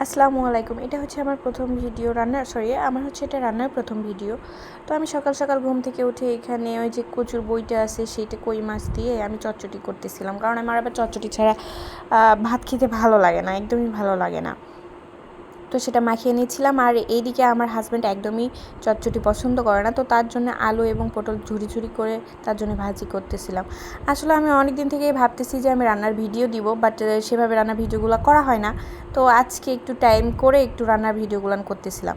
আসসালামু আলাইকুম। এটা হচ্ছে আমার প্রথম ভিডিও রান্নার সরি আমার হচ্ছে এটা রান্নার প্রথম ভিডিও। তো আমি সকাল সকাল ঘুম থেকে উঠে এখানে ওই যে কচুর বইটা আছে, সেইটা কই মাছ দিয়ে আমি চচ্চটি করতেছিলাম। কারণ আমার আবার চটচটি ছাড়া ভাত খেতে ভালো লাগে না, একদমই ভালো লাগে না। তো সেটা মাখিয়ে নিয়েছিলাম। আর এইদিকে আমার হাজব্যান্ড একদমই চটচটি পছন্দ করে না। তো তার জন্য আলু এবং পটল ঝুরি ঝুড়ি করে তার জন্য ভাজি করতেছিলাম। আসলে আমি অনেক দিন থেকেই ভাবতেছি যে আমি রান্নার ভিডিও দিব বাট সেভাবে রান্নার ভিডিওগুলো করা হয় না। তো আজকে একটু টাইম করে একটু রান্নার ভিডিওগুলো করতেছিলাম।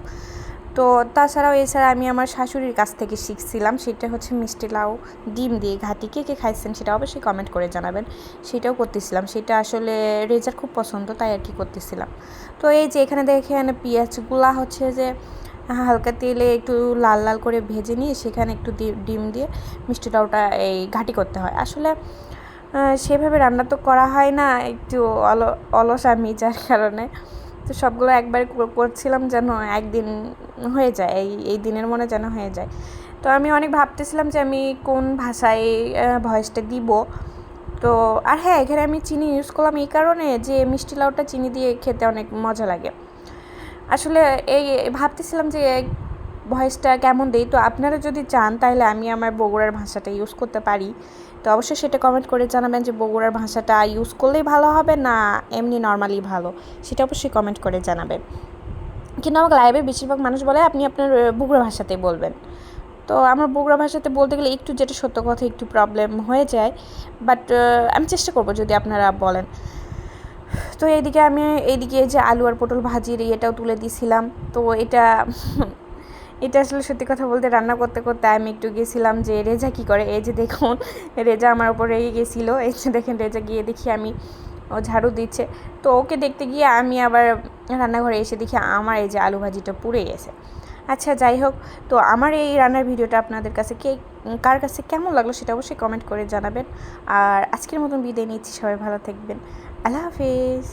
তো তাছাড়াও এছাড়া আমি আমার শাশুড়ির কাছ থেকে শিখছিলাম, সেটা হচ্ছে মিষ্টি লাউ ডিম দিয়ে ঘাটি। কে কে খাইছেন সেটা অবশ্যই কমেন্ট করে জানাবেন। সেটাও করতেছিলাম। সেটা আসলে রেজার খুব পছন্দ, তাই আর কি করতেছিলাম। তো এই যে এখানে দেখেন পেঁয়াজগুলা হচ্ছে যে, হালকা তেলে একটু লাল লাল করে ভেজে নিয়ে সেখানে একটু ডিম দিয়ে মিষ্টি লাউটা এই ঘাটি করতে হয়। আসলে সেভাবে রান্না তো করা হয় না, একটু অল অলস আমি যার কারণে। তো সবগুলো একবারে কর- করছিলাম যেন একদিন হয়ে যায়, এই এই দিনের মনে যেন হয়ে যায়। তো আমি অনেক ভাবতেছিলাম যে আমি কোন ভাষায় ভয়েসটা দিব। তো, আর হ্যাঁ এখানে আমি চিনি ইউজ করলাম এই কারণে যে মিষ্টি লাউটা চিনি দিয়ে খেতে অনেক মজা লাগে। আসলে এই, ভাবতেছিলাম যে ভয়েসটা কেমন দেই? তো আপনারা যদি চান, তাহলে আমি আমার বগুড়ার ভাষাটা ইউজ করতে পারি। তো অবশ্যই সেটা কমেন্ট করে জানাবেন যে বগুড়ার ভাষাটা ইউজ করলেই ভালো হবে না এমনি নর্মালি ভালো? সেটা অবশ্যই কমেন্ট করে জানাবেন। কিন্তু আমাকে লাইভে বেশিরভাগ মানুষ বলে, আপনি আপনার বগুড়া ভাষাতেই বলবেন। তো আমার বগুড়া ভাষাতে বলতে গেলে একটু যেটা সত্য কথা, একটু প্রবলেম হয়ে যায়। বাট আমি চেষ্টা করব যদি আপনারা বলেন। তো এইদিকে আমি, এইদিকে যে আলু আর পটল ভাজির ইয়েটাও তুলে দিয়েছিলাম তো এটা এটা আসলে সত্যি কথা বলতে রান্না করতে করতে আমি একটু গেছিলাম যে রেজা কি করে? এই যে দেখুন, রেজা আমার ওপর রেগে গেছিল। এই যে দেখেন, রেজা গিয়ে দেখি আমি ও ঝাড়ু দিচ্ছে। তো ওকে দেখতে গিয়ে আমি আবার রান্নাঘরে এসে দেখি আমার এই যে আলু ভাজিটা পুড়ে গেছে। আচ্ছা যাই হোক, তো আমার এই রান্নার ভিডিওটা আপনাদের কাছে কে, কার কাছে কেমন লাগল সেটা অবশ্যই কমেন্ট করে জানাবেন। আর আজকের মতন বিদায় নিচ্ছি, সবাই ভালো থাকবেন। আল্লাহ হাফিজ।